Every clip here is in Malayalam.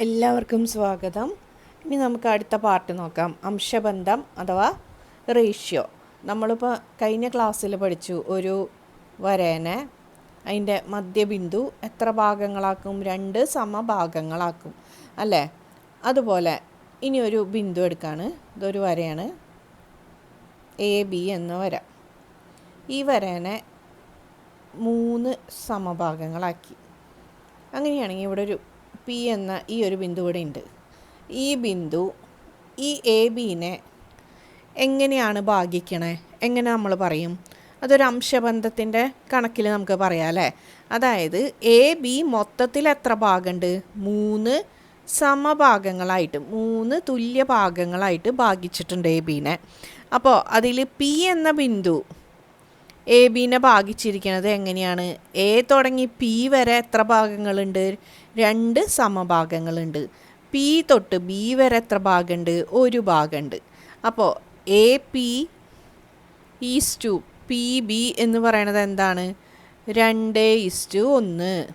എല്ലാവർക്കും സ്വാഗതം. ഇനി നമുക്ക് അടുത്ത പാർട്ട് നോക്കാം. അംശബന്ധം അഥവാ റേഷ്യോ നമ്മളിപ്പോൾ കഴിഞ്ഞ ക്ലാസ്സിൽ പഠിച്ചു ഒരു വരേനെ. അതിന്റെ മധ്യബിന്ദു എത്ര ഭാഗങ്ങളാക്കും? രണ്ട് സമഭാഗങ്ങളാക്കും. അല്ലേ? അതുപോലെ ഇനി ഒരു ബിന്ദു എടുക്കാണ്. ഇതൊരു വരയാണ്. എ ബി എന്ന വര. ഈ വരേനെ മൂന്ന് സമഭാഗങ്ങളാക്കി. അങ്ങനെയാണെങ്കിൽ ഇവിടെ ഒരു പി എന്ന ഈ ഒരു ബിന്ദു ഇവിടെ ഉണ്ട്. ഈ ബിന്ദു ഈ എ ബിനെ എങ്ങനെയാണ് ഭാഗിക്കണേ? എങ്ങനെ നമ്മൾ പറയും? അതൊരു അംശബന്ധത്തിന്റെ കണക്കിൽ നമുക്ക് പറയാം അല്ലേ? അതായത് എ ബി മൊത്തത്തിൽ എത്ര ഭാഗമുണ്ട്? മൂന്ന് സമഭാഗങ്ങളായിട്ട് മൂന്ന് തുല്യ ഭാഗങ്ങളായിട്ട് ഭാഗിച്ചിട്ടുണ്ട് എ ബീനെ അപ്പോൾ അതിൽ പി എന്ന ബിന്ദു എ ബീനെ ഭാഗിച്ചിരിക്കുന്നത് എങ്ങനെയാണ്? എ തുടങ്ങി പി വരെ എത്ര ഭാഗങ്ങളുണ്ട്? രണ്ട് സമഭാഗങ്ങളുണ്ട്. പി തൊട്ട് ബി വരെ എത്ര ഭാഗമുണ്ട്? ഒരു ഭാഗമുണ്ട്. അപ്പോൾ A P is to P B എന്ന് പറയണത് എന്താണ്? രണ്ട് ഈസ് ടു ഒന്ന്.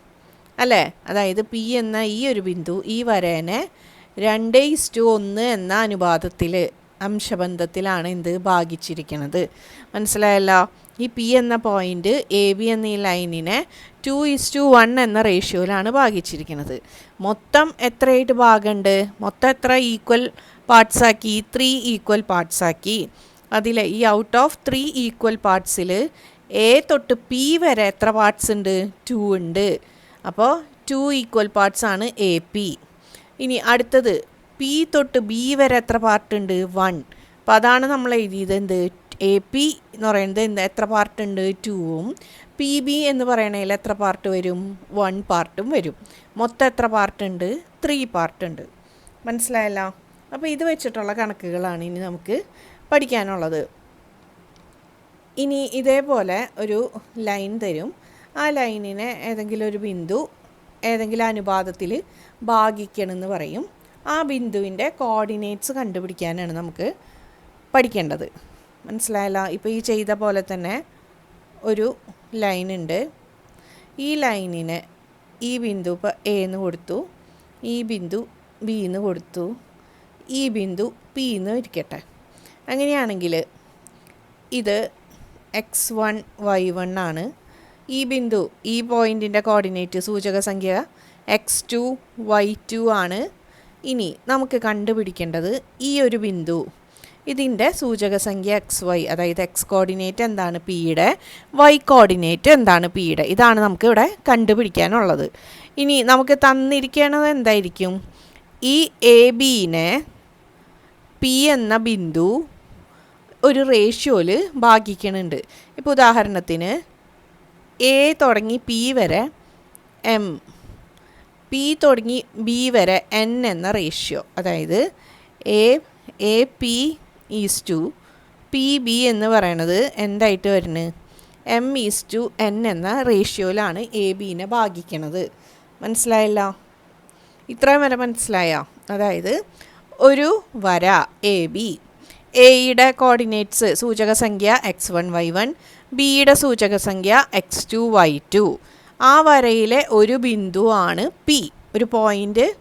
അല്ലേ? അതായത് പി എന്ന ഈ ഒരു ബിന്ദു ഈ വരേനെ രണ്ട് ഈസ് ടു ഒന്ന് എന്ന അനുപാതത്തിൽ അംശബന്ധത്തിലാണ് എന്ത് ഭാഗിച്ചിരിക്കുന്നത് മനസ്സിലായല്ലോ? ഈ പി എന്ന പോയിന്റ് എ ബി എന്ന ലൈനിനെ ടു ഇസ് ടു വൺ എന്ന റേഷ്യോയിലാണ് ഭാഗിച്ചിരിക്കുന്നത് മൊത്തം എത്രയായിട്ട് ഭാഗമുണ്ട്? മൊത്തം എത്ര ഈക്വൽ പാർട്സ് ആക്കി? ത്രീ ഈക്വൽ പാർട്സ് ആക്കി. അതിൽ ഈ ഔട്ട് ഓഫ് ത്രീ ഈക്വൽ പാർട്സിൽ എ തൊട്ട് പി വരെ എത്ര പാർട്സ് ഉണ്ട്? ടു ഉണ്ട്. അപ്പോൾ ടു ഈക്വൽ പാർട്സ് ആണ് എ പി ഇനി അടുത്തത്. പി തൊട്ട് ബി വരെ എത്ര പാർട്ടുണ്ട്? വൺ അപ്പോൾ അതാണ് നമ്മൾ എഴുതിയത് എന്ത്? എ പി എന്ന് പറയുന്നത് എന്ത്? എത്ര പാർട്ടുണ്ട്? ടൂവും പി ബി എന്ന് പറയണതിൽ എത്ര പാർട്ട് വരും? വൺ പാർട്ടും വരും. മൊത്തം എത്ര പാർട്ടുണ്ട് ത്രീ പാർട്ടുണ്ട് മനസ്സിലായല്ലോ? അപ്പോൾ ഇത് വെച്ചിട്ടുള്ള കണക്കുകളാണ് ഇനി നമുക്ക് പഠിക്കാനുള്ളത്. ഇനി ഇതേപോലെ ഒരു ലൈൻ തരും. ആ ലൈനിനെ ഏതെങ്കിലും ഒരു ബിന്ദു ഏതെങ്കിലും അനുപാതത്തിൽ ഭാഗിക്കണമെന്ന് പറയും. ആ ബിന്ദുവിന്റെ കോർഡിനേറ്റ്സ് കണ്ടുപിടിക്കാനാണ് നമുക്ക് പഠിക്കേണ്ടത്. മനസ്സിലായല്ലോ? ഇപ്പോൾ ഈ ചെയ്ത പോലെ തന്നെ ഒരു ലൈൻ ഉണ്ട്. ഈ ലൈനിന് ഈ ബിന്ദു ഇപ്പോൾ എ എന്ന് കൊടുത്തു ഈ ബിന്ദു ബി എന്ന് കൊടുത്തു ഈ ബിന്ദു പി എന്ന് ഇരിക്കട്ടെ. അങ്ങനെയാണെങ്കിൽ ഇത് എക്സ് വൺ വൈ വൺ ആണ്. ഈ ബിന്ദു ഈ പോയിന്റിന്റെ കോർഡിനേറ്റ് സൂചക സംഖ്യ എക്സ് ടു വൈ ടു ആണ്. ഇനി നമുക്ക് കണ്ടുപിടിക്കേണ്ടത് ഈ ഒരു ബിന്ദു. ഇതിന്റെ സൂചക സംഖ്യ എക്സ് വൈ അതായത് എക്സ് കോർഡിനേറ്റ് എന്താണ് പിയുടെ വൈ കോർഡിനേറ്റ് എന്താണ് പിയുടെ ഇതാണ് നമുക്ക് ഇവിടെ കണ്ടുപിടിക്കാനുള്ളത്. ഇനി നമുക്ക് തന്നിരിക്കുന്നത് എന്തായിരിക്കും? ഈ എ ബീനെ പി എന്ന ബിന്ദു ഒരു റേഷ്യോയിൽ ഭാഗിക്കണുണ്ട് ഇപ്പോൾ ഉദാഹരണത്തിന് എ തുടങ്ങി പി വരെ എം പി തുടങ്ങി ബി വരെ എൻ എന്ന റേഷ്യോ അതായത് A A P is to P B എന്ന് പറയണത് എന്തായിട്ട് വരുന്നത് എം ഈസ് ടു എൻ എന്ന റേഷ്യോയിലാണ് എ ബീനെ ഭാഗിക്കണത്. മനസ്സിലായില്ല? ഇത്രയും വരെ മനസ്സിലായോ? അതായത് ഒരു വര എ ബി എയുടെ കോർഡിനേറ്റ്സ് സൂചക സംഖ്യ എക്സ് വൺ വൈ വൺ ബിയുടെ സൂചക സംഖ്യ എക്സ് ടു വൈ ടു ആ വരയിലെ ഒരു ബിന്ദുവാണ് പി ഒരു പോയിന്റ്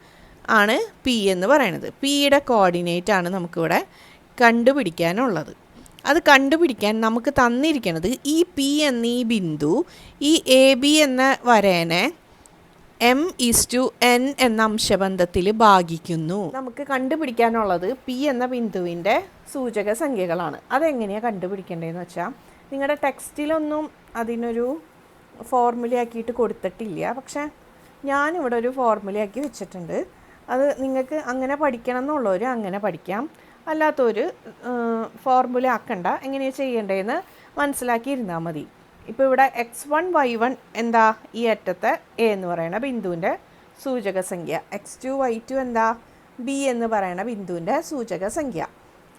ആണ് പി എന്ന് പറയുന്നത്. പിയുടെ കോർഡിനേറ്റ് ആണ് നമുക്കിവിടെ കണ്ടുപിടിക്കാനുള്ളത്. അത് കണ്ടുപിടിക്കാൻ നമുക്ക് തന്നിരിക്കുന്നത് ഈ പി എന്ന ഈ ബിന്ദു ഈ എ ബി എന്ന വരേനെ എം ഈസ് ടു എൻ എന്ന അംശബന്ധത്തിൽ ഭാഗിക്കുന്നു. നമുക്ക് കണ്ടുപിടിക്കാനുള്ളത് പി എന്ന ബിന്ദുവിന്റെ സൂചക സംഖ്യകളാണ് അതെങ്ങനെയാണ് കണ്ടുപിടിക്കേണ്ടതെന്ന് വെച്ചാൽ നിങ്ങളുടെ ടെക്സ്റ്റിലൊന്നും അതിനൊരു ഫോർമുലയാക്കിയിട്ട് കൊടുത്തിട്ടില്ല. പക്ഷേ ഞാനിവിടെ ഒരു ഫോർമുലയാക്കി വെച്ചിട്ടുണ്ട്. അത് നിങ്ങൾക്ക് അങ്ങനെ പഠിക്കണം എന്നുള്ളവർ അങ്ങനെ പഠിക്കാം. അല്ലാത്തവർ ഫോർമുല ആക്കണ്ട. എങ്ങനെയാണ് ചെയ്യേണ്ടതെന്ന് മനസ്സിലാക്കിയിരുന്നാൽ മതി. ഇപ്പോൾ ഇവിടെ എക്സ് വൺ വൈ വൺ എന്താ? ഈ അറ്റത്തെ എ എന്ന് പറയുന്ന ബിന്ദുവിന്റെ സൂചക സംഖ്യ. എക്സ് ടു വൈ ടു എന്താ? ബി എന്ന് പറയുന്ന ബിന്ദുവിന്റെ സൂചക സംഖ്യ.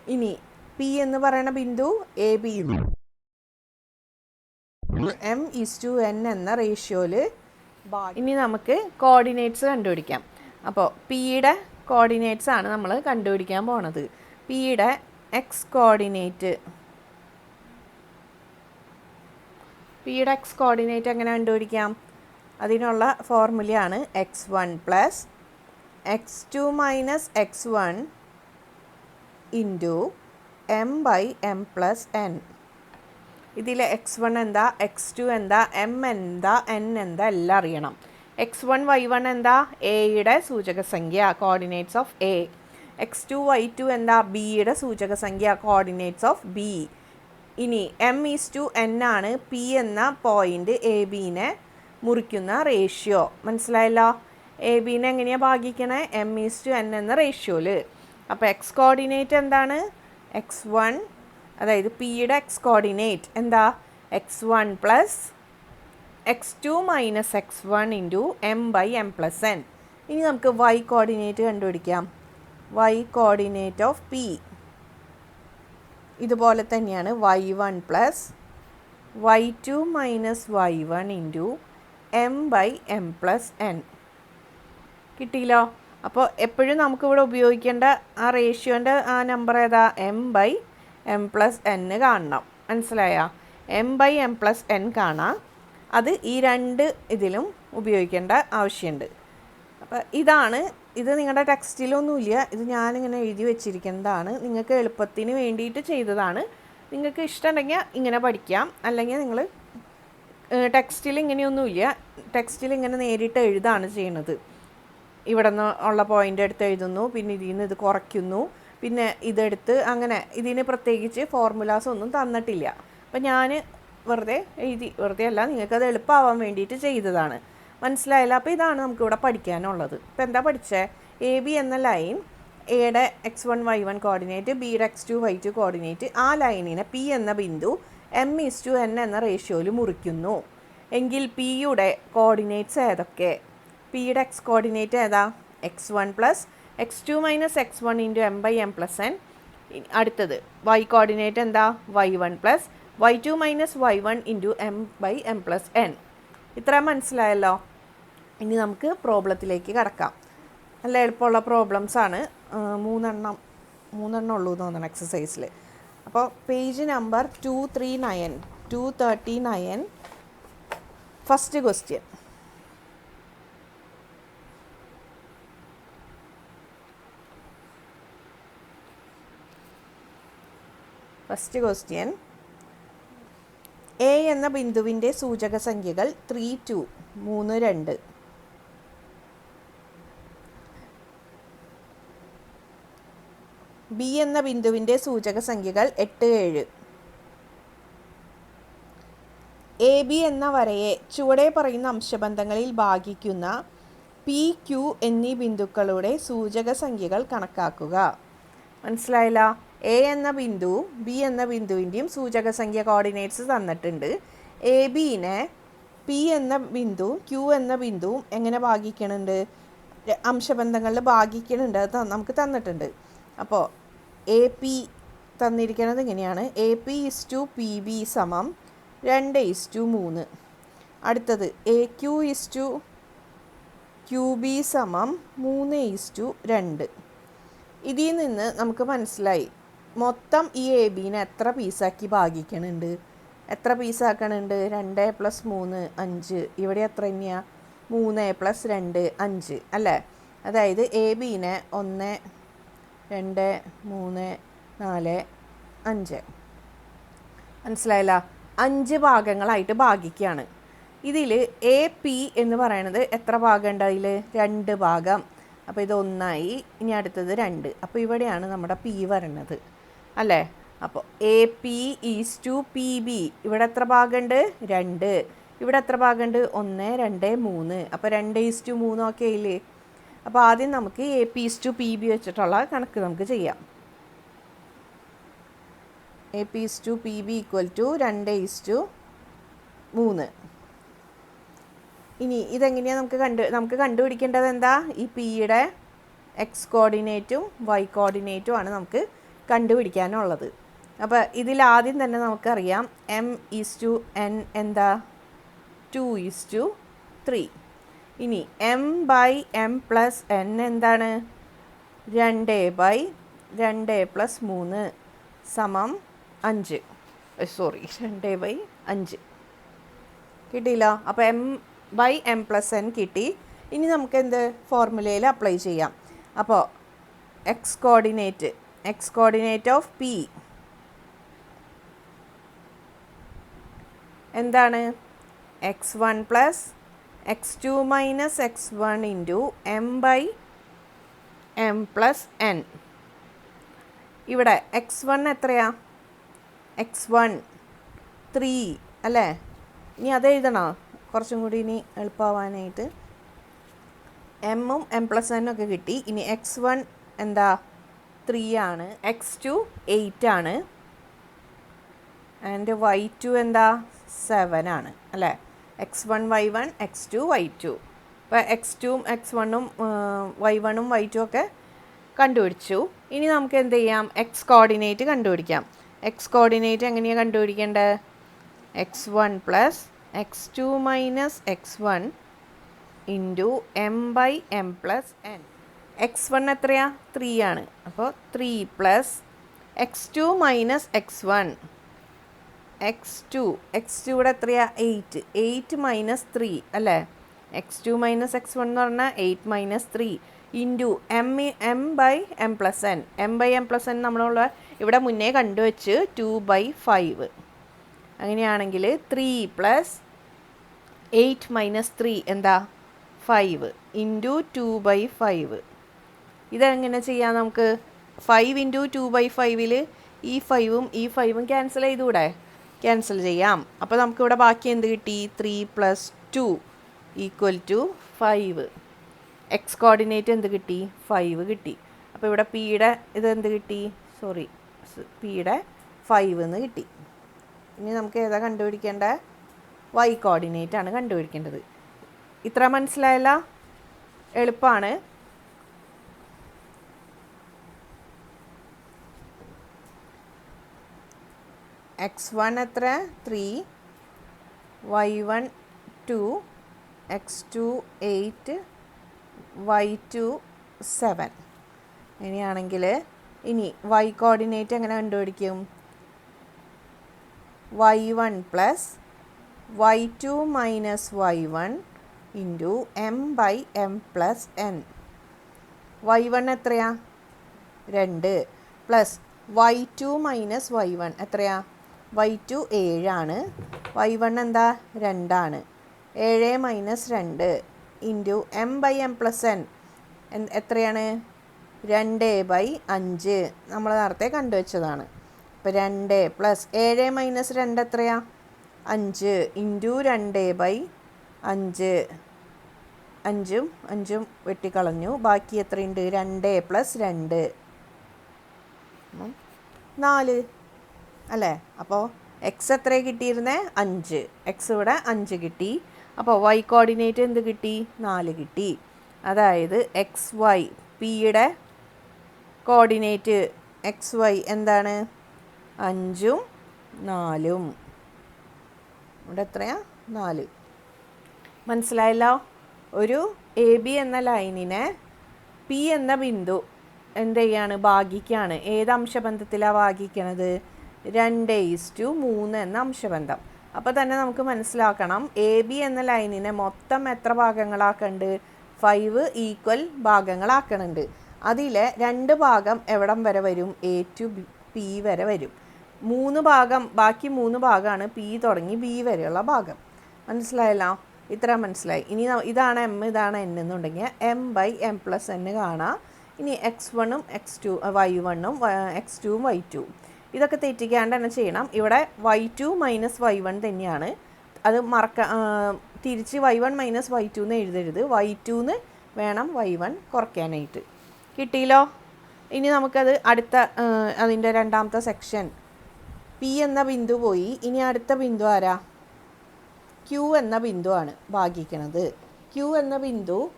ഇനി പി എന്ന് പറയുന്ന Bindu A B M is to N എന്ന റേഷ്യോയിൽ ഇനി നമുക്ക് കോർഡിനേറ്റ്സ് കണ്ടുപിടിക്കാം. അപ്പോൾ പിയുടെ കോർഡിനേറ്റ്സ് ആണ് നമ്മൾ കണ്ടുപിടിക്കാൻ പോണത്. പിയുടെ എക്സ് കോർഡിനേറ്റ് പിയുടെ എക്സ് കോർഡിനേറ്റ് എങ്ങനെ കണ്ടുപിടിക്കാം? അതിനുള്ള ഫോർമുലയാണ് X one plus X two minus X one into M by M plus N ഇതിൽ എക്സ് വൺ എന്താ? എക്സ് ടു എന്താ? എം എന്താ? എൻ എന്താ? എല്ലാം അറിയണം. എക്സ് വൺ വൈ വൺ എന്താ? എയുടെ സൂചകസംഖ്യ coordinates of A X two Y two എന്താ? ബിയുടെ സൂചകസംഖ്യ കോർഡിനേറ്റ്സ് ഓഫ് ബി ഇനി എം ഈസ് ടു എൻ ആണ് പി എന്ന പോയിന്റ് എ ബിനെ മുറിക്കുന്ന റേഷ്യോ മനസ്സിലായല്ലോ? എ ബിനെ എങ്ങനെയാണ് ഭാഗിക്കണേ? എം ഈസ് ടു എൻ എന്ന റേഷ്യോയിൽ അപ്പോൾ എക്സ് കോർഡിനേറ്റ് എന്താണ്? എക്സ് വൺ അതായത് പിയുടെ എക്സ് കോർഡിനേറ്റ് എന്താ? X one plus X two minus X one into M by M plus N ഇനി നമുക്ക് വൈ കോർഡിനേറ്റ് കണ്ടുപിടിക്കാം. വൈ കോർഡിനേറ്റ് ഓഫ് പി ഇതുപോലെ തന്നെയാണ് Y one plus Y two minus Y one into M by M plus N കിട്ടിയില്ലോ? അപ്പോൾ എപ്പോഴും നമുക്കിവിടെ ഉപയോഗിക്കേണ്ട ആ റേഷ്യോന്റെ ആ നമ്പർ ഏതാ? എം ബൈ എം പ്ലസ് എന്ന് കാണണം. മനസ്സിലായ? M by M plus N കാണാം. അത് ഈ രണ്ട് ഇതിലും ഉപയോഗിക്കേണ്ട ആവശ്യമുണ്ട്. അപ്പോൾ ഇതാണ് ഇത് നിങ്ങളുടെ ടെക്സ്റ്റിലൊന്നുമില്ല. ഇത് ഞാനിങ്ങനെ എഴുതി വെച്ചിരിക്കുന്നതാണ്. നിങ്ങൾക്ക് എളുപ്പത്തിന് വേണ്ടിയിട്ട് ചെയ്തതാണ്. നിങ്ങൾക്ക് ഇഷ്ടമുണ്ടെങ്കിൽ ഇങ്ങനെ പഠിക്കാം. അല്ലെങ്കിൽ നിങ്ങൾ ടെക്സ്റ്റിൽ ഇങ്ങനെയൊന്നുമില്ല. ടെക്സ്റ്റിൽ ഇങ്ങനെ നേരിട്ട് എഴുതാണ് ചെയ്യുന്നത്. ഇവിടെ നിന്ന് ഉള്ള പോയിന്റ് എടുത്ത് എഴുതുന്നു. പിന്നെ ഇതിൽ നിന്ന് ഇത് കുറയ്ക്കുന്നു. പിന്നെ ഇതെടുത്ത് അങ്ങനെ ഇതിന് പ്രത്യേകിച്ച് ഫോർമുലാസ് ഒന്നും തന്നിട്ടില്ല. അപ്പം ഞാൻ വെറുതെ എഴുതി വെറുതെ അല്ല നിങ്ങൾക്കത് എളുപ്പമാവാൻ വേണ്ടിയിട്ട് ചെയ്തതാണ്. മനസ്സിലായില്ല? അപ്പോൾ ഇതാണ് നമുക്കിവിടെ പഠിക്കാനുള്ളത്. ഇപ്പം എന്താ പഠിച്ചേ? എ ബി എന്ന ലൈൻ എയുടെ X one Y one coordinate ബിയുടെ X two Y two coordinate ആ ലൈനിനെ പി എന്ന ബിന്ദു എം ഇസ് ടു എൻ എന്ന റേഷ്യോയിൽ മുറിക്കുന്നു. എങ്കിൽ പിയുടെ കോർഡിനേറ്റ്സ് ഏതൊക്കെ? പിയുടെ എക്സ് കോർഡിനേറ്റ് ഏതാ? X one plus X two minus X one into M by M plus N അടുത്തത് വൈ കോർഡിനേറ്റ് എന്താ? Y one plus Y two minus Y one into M by M plus N ഇത്ര മനസ്സിലായല്ലോ? ഇനി നമുക്ക് പ്രോബ്ലത്തിലേക്ക് കടക്കാം. നല്ല എളുപ്പമുള്ള പ്രോബ്ലംസ് ആണ്. മൂന്നെണ്ണം മൂന്നെണ്ണം ഉള്ളൂ എന്ന് തോന്നണം എക്സസൈസിൽ അപ്പോൾ page number two three nine two thirty nine first question first question A എന്ന ബിന്ദുവിന്റെ സൂചക സംഖ്യകൾ ത്രീ ടു മൂന്ന് രണ്ട്. ബി എന്ന ബിന്ദുവിന്റെ സൂചക സംഖ്യകൾ എട്ട് ഏഴ്. എ ബി എന്ന വരയെ ചുവടെ പറയുന്ന അംശബന്ധങ്ങളിൽ ഭാഗിക്കുന്ന പി ക്യു എന്നീ ബിന്ദുക്കളുടെ സൂചക സംഖ്യകൾ കണക്കാക്കുക. മനസ്സിലായില്ല? എ എന്ന ബിന്ദു ബി എന്ന ബിന്ദുവിന്റെയും സൂചക സംഖ്യ കോർഡിനേറ്റ്സ് തന്നിട്ടുണ്ട് എ ബിനെ പി എന്ന ബിന്ദു ക്യു എന്ന ബിന്ദുവും എങ്ങനെ ഭാഗിക്കണുണ്ട്? അംശബന്ധങ്ങളിൽ ഭാഗിക്കണുണ്ട്. അത് നമുക്ക് തന്നിട്ടുണ്ട്. അപ്പോൾ എ പി തന്നിരിക്കുന്നത് ഇങ്ങനെയാണ്. A P is to P B സമം രണ്ട് ഇസ് ടു മൂന്ന്. അടുത്തത് A Q is to Q B സമം മൂന്ന് ഇസ് ടു രണ്ട്. ഇതിൽ നിന്ന് നമുക്ക് മനസ്സിലായി. മൊത്തം ഈ എ ബീനെ എത്ര പീസാക്കി ഭാഗിക്കണുണ്ട്? എത്ര പീസാക്കണുണ്ട്? രണ്ട് പ്ലസ് മൂന്ന് അഞ്ച്. ഇവിടെ എത്ര തന്നെയാണ് മൂന്ന് പ്ലസ് രണ്ട് അഞ്ച്. അല്ലേ? അതായത് എ ബീനെ ഒന്ന് രണ്ട് മൂന്ന് നാല് അഞ്ച്. മനസ്സിലായില്ല? അഞ്ച് ഭാഗങ്ങളായിട്ട് ഭാഗിക്കുകയാണ് ഇതിൽ എ പി എന്ന് പറയുന്നത് എത്ര ഭാഗം ഉണ്ട് അതിൽ രണ്ട് ഭാഗം. അപ്പോൾ ഇത് ഒന്നായി. ഇനി അടുത്തത് രണ്ട്. അപ്പോൾ ഇവിടെയാണ് നമ്മുടെ പി വരണത്. അല്ലേ? അപ്പോൾ A P is to P B ഇവിടെ എത്ര ഭാഗമുണ്ട്? രണ്ട്. ഇവിടെ എത്ര ഭാഗമുണ്ട്? ഒന്ന് രണ്ട് മൂന്ന്. അപ്പോൾ രണ്ട് ഈസ് ടു മൂന്ന് ഒക്കെ ഇല്ലേ അപ്പോൾ ആദ്യം നമുക്ക് A P is to P B വെച്ചിട്ടുള്ള കണക്ക് നമുക്ക് ചെയ്യാം. A P is to P B equal to രണ്ട് ഈസ് ടു മൂന്ന്. ഇനി ഇതെങ്ങനെയാണ് നമുക്ക് കണ്ട് നമുക്ക് കണ്ടുപിടിക്കേണ്ടത് എന്താ? ഈ പിയുടെ എക്സ് കോർഡിനേറ്റും വൈ കോർഡിനേറ്റും ആണ് നമുക്ക് കണ്ടുപിടിക്കാനുള്ളത്. അപ്പോൾ ഇതിൽ ആദ്യം തന്നെ നമുക്കറിയാം എം ഈസ് ടു എൻ എന്താ? ടു ഈസ് ടു ത്രീ ഇനി M by M plus N എന്താണ്? രണ്ട് ബൈ രണ്ട് പ്ലസ് മൂന്ന് സമം അഞ്ച്. സോറി രണ്ട് ബൈ അഞ്ച്. കിട്ടിയില്ല? അപ്പോൾ M by M plus N കിട്ടി. ഇനി നമുക്ക് എന്ത് ഫോർമുലയിൽ അപ്ലൈ ചെയ്യാം? അപ്പോൾ X coordinate X coordinate of P. എന്താണ്? X one plus X two minus X one into M by M plus N. ഇവിടെ എക്സ് വൺ എത്രയാ? എക്സ് വൺ ത്രീ അല്ലേ? ഇനി അത് എഴുതണോ? കുറച്ചും കൂടി ഇനി എളുപ്പമാവാനായിട്ട്. എമ്മും എം പ്ലസ് എന്നും ഒക്കെ കിട്ടി. ഇനി എക്സ് വൺ എന്താ? ത്രീ ആണ് എക്സ് ടു എയ്റ്റ് ആണ്. ആൻഡ് വൈ ടു എന്താ? സെവൻ ആണ് അല്ലേ? X one Y one X two Y two ഇപ്പോൾ എക്സ് ടുവും എക്സ് വണ്ണും വൈ വണ്ണും വൈ ടു ഒക്കെ കണ്ടുപിടിച്ചു. ഇനി നമുക്ക് എന്ത് ചെയ്യാം? എക്സ് കോർഡിനേറ്റ് കണ്ടുപിടിക്കാം. എക്സ് കോർഡിനേറ്റ് എങ്ങനെയാണ് കണ്ടുപിടിക്കേണ്ടത് X one plus X two minus X one into M by M plus N X one എത്രയാ? ത്രീ ആണ്. അപ്പോൾ three plus X two minus X one X two X ടുയുടെ എത്രയാ? എയ്റ്റ് എയ്റ്റ് മൈനസ് ത്രീ അല്ലേ? X two minus X one എന്ന് പറഞ്ഞാൽ eight minus three into M M by M plus N M by M plus N നമ്മളുള്ള ഇവിടെ മുന്നേ കണ്ടുവച്ച് ടു ബൈ ഫൈവ് അങ്ങനെയാണെങ്കിൽ three plus eight minus three എന്താ? Five into two by five ഇതെങ്ങനെ ചെയ്യാം നമുക്ക്? ഫൈവ് ഇന്റു ടു ബൈ ഫൈവിൽ ഈ ഫൈവും ഈ ഫൈവും ക്യാൻസൽ ചെയ്തുകൂടെ? ക്യാൻസൽ ചെയ്യാം. അപ്പോൾ നമുക്കിവിടെ ബാക്കി എന്ത് കിട്ടി? Three plus two equal to five X coordinate എന്ത് കിട്ടി? ഫൈവ് കിട്ടി. അപ്പോൾ ഇവിടെ പിയുടെ ഇത് എന്ത് കിട്ടി? സോറി പിയുടെ ഫൈവ് എന്ന് കിട്ടി. ഇനി നമുക്ക് ഏതാ കണ്ടുപിടിക്കേണ്ട? വൈ കോർഡിനേറ്റ് ആണ് കണ്ടുപിടിക്കേണ്ടത്. ഇത്ര മനസ്സിലായല്ല? എളുപ്പമാണ് എക്സ് വൺ എത്ര? Three Y one two X two eight Y two seven ഇനിയാണെങ്കിൽ ഇനി വൈ കോർഡിനേറ്റ് എങ്ങനെ കണ്ടുപിടിക്കും? Y one plus Y two minus Y one into M by M plus N Y one എത്രയാ? രണ്ട്. Plus Y two minus Y one എത്രയാ? വൈ ടു ഏഴാണ്. വൈ വൺ എന്താ? രണ്ടാണ്. ഏഴ് മൈനസ് രണ്ട് into M by M plus N എത്രയാണ്? രണ്ട് ബൈ അഞ്ച്. നമ്മൾ നേരത്തെ കണ്ടുവച്ചതാണ്. അപ്പോൾ രണ്ട് പ്ലസ് ഏഴ് മൈനസ് രണ്ട് എത്രയാ? അഞ്ച് ഇന്റു രണ്ട് ബൈ അഞ്ച്. അഞ്ചും അഞ്ചും വെട്ടിക്കളഞ്ഞു. ബാക്കി എത്രയുണ്ട്? രണ്ട് പ്ലസ് രണ്ട്. നാല്. അല്ലേ? അപ്പോൾ എക്സ് എത്ര കിട്ടിയിരുന്നേ? അഞ്ച്. എക്സ് ഇവിടെ അഞ്ച് കിട്ടി. അപ്പോൾ വൈ കോർഡിനേറ്റ് എന്ത് കിട്ടി? നാല് കിട്ടി. അതായത് എക്സ് വൈ പിയുടെ കോർഡിനേറ്റ് എക്സ് വൈ എന്താണ്? അഞ്ചും നാലും. ഇവിടെ എത്രയാ? നാല്. മനസ്സിലായല്ലോ? ഒരു എ ബി എന്ന ലൈനിനെ പി എന്ന ബിന്ദു എന്ത് ചെയ്യാണ് ഭാഗിക്കുകയാണ് ഏത് അംശബന്ധത്തിലാണ് ഭാഗിക്കണത്? രണ്ട് ഈസ് ടു മൂന്ന് എന്ന അംശബന്ധം. അപ്പോൾ തന്നെ നമുക്ക് മനസ്സിലാക്കണം എ ബി എന്ന ലൈനിനെ മൊത്തം എത്ര ഭാഗങ്ങളാക്കുന്നുണ്ട് ഫൈവ് ഈക്വൽ ഭാഗങ്ങളാക്കണുണ്ട്. അതിലെ രണ്ട് ഭാഗം എവിടം വരെ വരും? എ ടു പി വരെ വരും. മൂന്ന് ഭാഗം ബാക്കി മൂന്ന് ഭാഗമാണ് പി തുടങ്ങി ബി വരെയുള്ള ഭാഗം. മനസ്സിലായല്ലോ? ഇത്ര മനസ്സിലായി. ഇനി ഇതാണ് എം ഇതാണ് എൻ എന്നുണ്ടെങ്കിൽ m by m plus n കാണാം. ഇനി എക്സ് വണ്ണും എക്സ് ടു വൈ വണ്ണും എക്സ് ടുവും വൈ ടു. ഇതൊക്കെ തെറ്റിക്കാണ്ട് തന്നെ ചെയ്യണം. ഇവിടെ y two minus y one തന്നെയാണ്. അത് മറക്ക തിരിച്ച് y one minus y two എന്ന് എഴുതരുത്. വൈ ടു എന്ന് വേണം വൈ വൺ കുറയ്ക്കാനായിട്ട്. കിട്ടിയല്ലോ? ഇനി നമുക്കത് അടുത്ത അതിന്റെ രണ്ടാമത്തെ സെക്ഷൻ പി എന്ന ബിന്ദു പോയി. ഇനി അടുത്ത ബിന്ദു ആരാ? ക്യൂ എന്ന ബിന്ദു ആണ് ഭാഗിക്കണത്. ക്യൂ എന്ന ബിന്ദു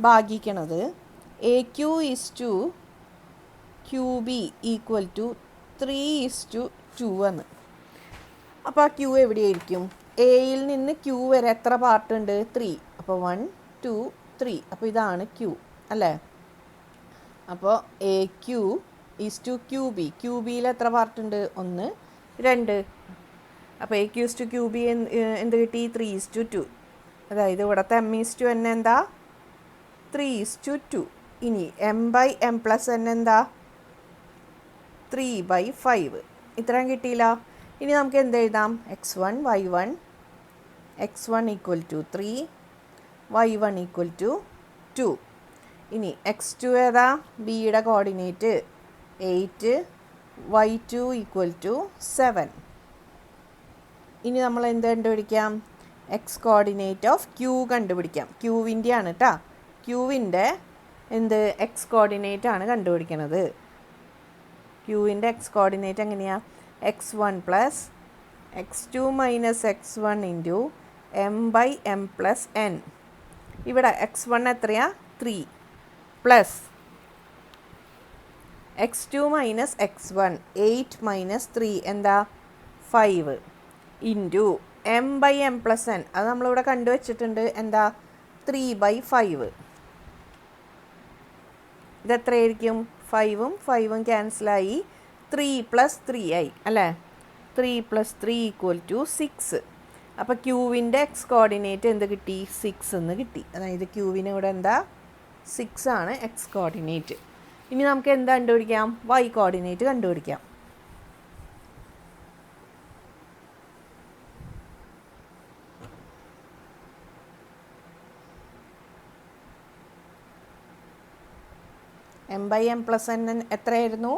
ഭാഗിക്കണത്. A Q is to Q B equal to three is to two എന്ന് അപ്പോൾ ആ ക്യൂ എവിടെയായിരിക്കും? എയിൽ നിന്ന് ക്യൂ വരെ എത്ര പാർട്ട് ഉണ്ട്? ത്രീ അപ്പോൾ വൺ ടു ത്രീ അപ്പോൾ ഇതാണ് ക്യൂ അല്ലേ? അപ്പോൾ A Q is to Q B Q ബിയിൽ എത്ര പാർട്ട് ഉണ്ട്? ഒന്ന് രണ്ട്. അപ്പോൾ A Q's to Q B എന്ത് കിട്ടി? ത്രീ ഈസ് ടു ടു അതായത് ഇവിടുത്തെ എം ഈസ് ടു എൻ എന്താ? ത്രീ ഈസ് ടു ടു ഇനി m by m plus n എന്താ? ത്രീ ബൈ ഫൈവ് ഇത്രയും കിട്ടിയില്ല. ഇനി നമുക്ക് എന്ത് എഴുതാം? X one y one x one equal to three y one equal to two ഇനി എക്സ് ടു ഏതാ? ബിയുടെ coordinate eight y two equal to seven ഇനി നമ്മൾ എന്ത് കണ്ടുപിടിക്കാം? എക്സ് കോർഡിനേറ്റ് ഓഫ് ക്യൂ കണ്ടുപിടിക്കാം. ക്യൂവിന്റെ ആണ് കേട്ടോ ക്യൂവിന്റെ എന്ത്? എക്സ് കോർഡിനേറ്റ് ആണ് കണ്ടുപിടിക്കണത്. ക്യൂവിന്റെ എക്സ് കോർഡിനേറ്റ് എങ്ങനെയാണ് x one plus x two minus x one into m by m plus n ഇവിടെ എക്സ് വൺ എത്രയാണ് three plus x two minus x one eight minus three എന്താ? Five into m by m plus n അത് നമ്മളിവിടെ കണ്ടുവച്ചിട്ടുണ്ട് എന്താ? ത്രീ ബൈ ഫൈവ് ഇതെത്രയായിരിക്കും? ഫൈവും ഫൈവും ക്യാൻസലായി ത്രീ പ്ലസ് ത്രീ ആയി അല്ലേ? Three plus three equal to six അപ്പോൾ ക്യൂവിന്റെ എക്സ് കോർഡിനേറ്റ് എന്ത് കിട്ടി? സിക്സ് എന്ന് കിട്ടി. അതായത് ക്യൂവിന് ഇവിടെ എന്താ? സിക്സ് ആണ് എക്സ് കോർഡിനേറ്റ് ഇനി നമുക്ക് എന്താ കണ്ടുപിടിക്കാം? വൈ കോർഡിനേറ്റ് കണ്ടുപിടിക്കാം. M by m plus n എത്രയായിരുന്നു?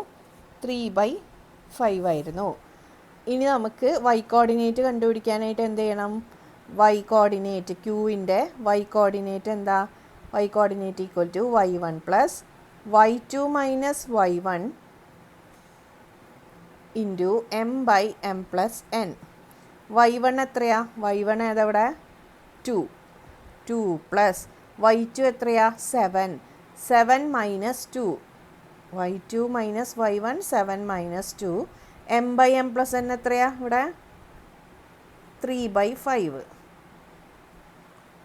ത്രീ ബൈ ഫൈവ് ആയിരുന്നു. ഇനി നമുക്ക് വൈ കോർഡിനേറ്റ് കണ്ടുപിടിക്കാനായിട്ട് എന്ത് ചെയ്യണം? വൈ കോർഡിനേറ്റ് ക്യൂവിന്റെ വൈ കോർഡിനേറ്റ് എന്താ? Y coordinate equal to y one plus y two minus y one into m by m plus n y one എത്രയാ? Y one ഏതവിടെ? Two two plus y two എത്രയാ? Seven seven minus two y two minus y one seven minus two m by m plus n എത്രയാ ഇവിടെ? ത്രീ ബൈ ഫൈവ്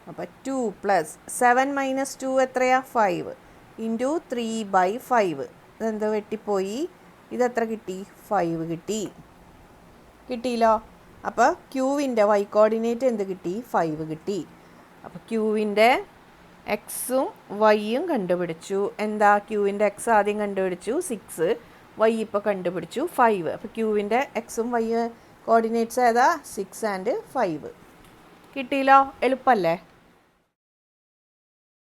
അപ്പോൾ two plus seven minus two എത്രയാ? Five into three by five ഇതെന്ത് വെട്ടിപ്പോയി? ഇതെത്ര കിട്ടി? ഫൈവ് കിട്ടി. കിട്ടിയില്ലോ? അപ്പോൾ ക്യൂവിന്റെ വൈ കോർഡിനേറ്റ് എന്ത് കിട്ടി? ഫൈവ് കിട്ടി. അപ്പോൾ ക്യൂവിന്റെ എക്സും വൈയും കണ്ടുപിടിച്ചു. എന്താ ക്യൂവിന്റെ എക്സ് ആദ്യം കണ്ടുപിടിച്ചു? സിക്സ് വൈ ഇപ്പോൾ കണ്ടുപിടിച്ചു. ഫൈവ് അപ്പോൾ ക്യൂവിന്റെ എക്സും വൈ കോർഡിനേറ്റ്സ് ഏതാ? സിക്സ് ആൻഡ് ഫൈവ് കിട്ടിയില്ലോ? എളുപ്പമല്ലേ